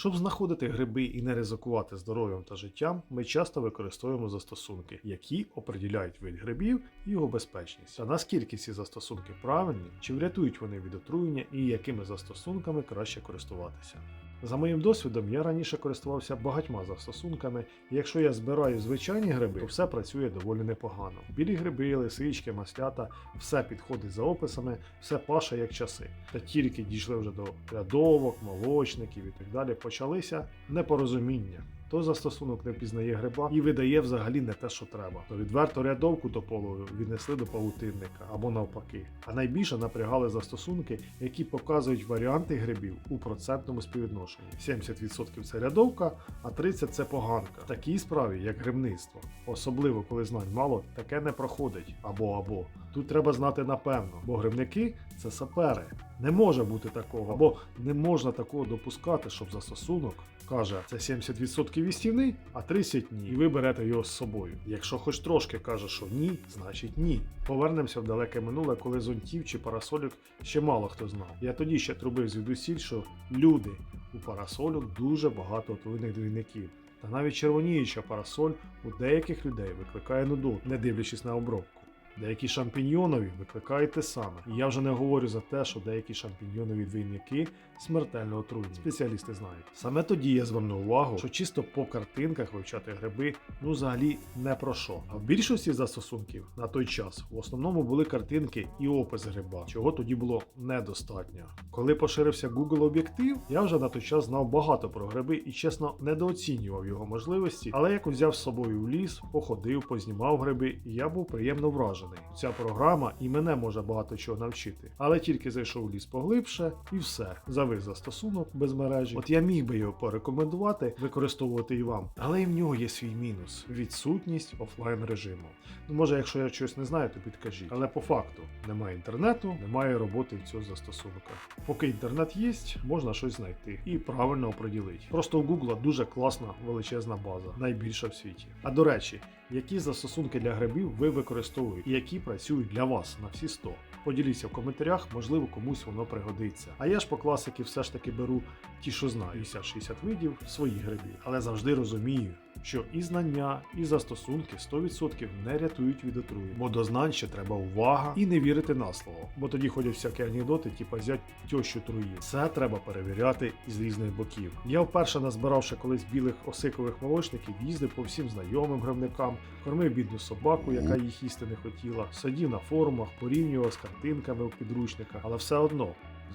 Щоб знаходити гриби і не ризикувати здоров'ям та життям, ми часто використовуємо застосунки, які определяють вид грибів і його безпечність. Та наскільки ці застосунки правильні, чи врятують вони від отруєння і якими застосунками краще користуватися. За моїм досвідом, я раніше користувався багатьма застосунками, і якщо я збираю звичайні гриби, то все працює доволі непогано. Білі гриби, лисички, маслята, все підходить за описами, все паше як часи. Та тільки дійшли вже до рядовок, молочників і так далі, почалися непорозуміння. То застосунок не впізнає гриба і видає взагалі не те, що треба. То відверто рядовку тополову віднесли до павутинника або навпаки. А найбільше напрягали застосунки, які показують варіанти грибів у процентному співвідношенні. 70% це рядовка, а 30% це поганка. В такій справі, як грибництво. Особливо коли знань мало, таке не проходить або або. Тут треба знати напевно, бо грибники це сапери. Не може бути такого, або не можна такого допускати, щоб застосунок каже, це 70% істівний, а 30 ні. І ви берете його з собою. Якщо хоч трошки каже, що ні, значить ні. Повернемося в далеке минуле, коли зонтів чи парасолік ще мало хто знав. Я тоді ще трубив звідусіль, що люди у парасолю дуже багато отруйних двійників. Та навіть червоніюча парасоль у деяких людей викликає нудоту, не дивлячись на обробку. Деякі шампіньйонові викликають те саме. І я вже не говорю за те, що деякі шампіньйонові двійники смертельно отруйні. Спеціалісти знають. Саме тоді я звернув увагу, що чисто по картинках вивчати гриби ну взагалі не про що. А в більшості застосунків на той час в основному були картинки і опис гриба, чого тоді було недостатньо. Коли поширився Google об'єктив, я вже на той час знав багато про гриби і чесно недооцінював його можливості, але як взяв з собою в ліс, походив, познімав гриби, і я був приємно вражений. Ця програма і мене може багато чого навчити. Але тільки зайшов ліс поглибше, і все. Завис застосунок без мережі. От я міг би його порекомендувати, використовувати і вам. Але і в нього є свій мінус відсутність офлайн режиму. Ну, може, якщо я щось не знаю, то підкажіть. Але по факту немає інтернету, немає роботи в цього застосунка. Поки інтернет є, можна щось знайти і правильно оприділити. Просто у Google дуже класна величезна база, найбільша в світі. А до речі, які застосунки для грибів ви використовуєте які працюють для вас на всі 100? Поділіться в коментарях, можливо, комусь воно пригодиться. А я ж по класики все ж таки беру ті, що знаю, 50-60 видів свої грибі, але завжди розумію, що і знання, і застосунки 100% не рятують від отруєння. Бо до знань ще треба увага і не вірити на слово. Бо тоді ходять всякі анекдоти, типа зять тьощу труї. Це треба перевіряти із різних боків. Я вперше назбиравши колись білих осикових молочників, їздив по всім знайомим гривникам, кормив бідну собаку, яка їх їсти не хотіла, сидів на форумах, порівнював з картинками у підручниках, але все одно,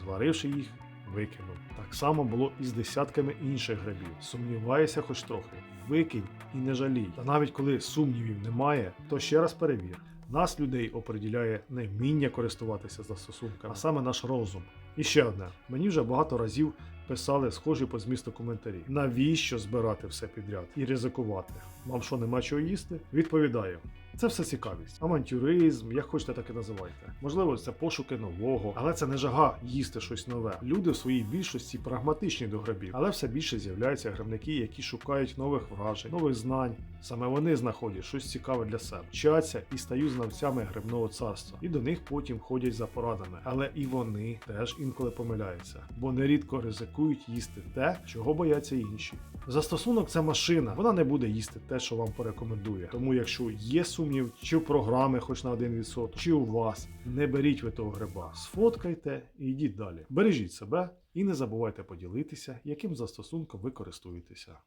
зваривши їх, викинув. Так само було і з десятками інших грибів. Сумніваюся хоч трохи. Викинь і не жалій. Та навіть коли сумнівів немає, то ще раз перевір. Нас, людей, оприділяє не вміння користуватися застосунками, а саме наш розум. І ще одне: мені вже багато разів писали схожі по змісту коментарі. Навіщо збирати все підряд і ризикувати? Вам що нема чого їсти? Відповідаю. Це все цікавість, авантюризм, як хочете, так і називайте. Можливо, це пошуки нового, але це не жага їсти щось нове. Люди в своїй більшості прагматичні до грабів, але все більше з'являються гравники, які шукають нових вражень, нових знань. Саме вони знаходять щось цікаве для себе, вчаться і стають знавцями грибного царства, і до них потім ходять за порадами. Але і вони теж інколи помиляються, бо нерідко ризикують їсти те, чого бояться інші. Застосунок це машина, вона не буде їсти те, що вам порекомендує. Тому, якщо є сумнів, чи в програми хоч на 1%, чи у вас, не беріть ви того гриба, сфоткайте і йдіть далі. Бережіть себе і не забувайте поділитися, яким застосунком ви користуєтеся.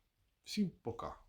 Всім пока!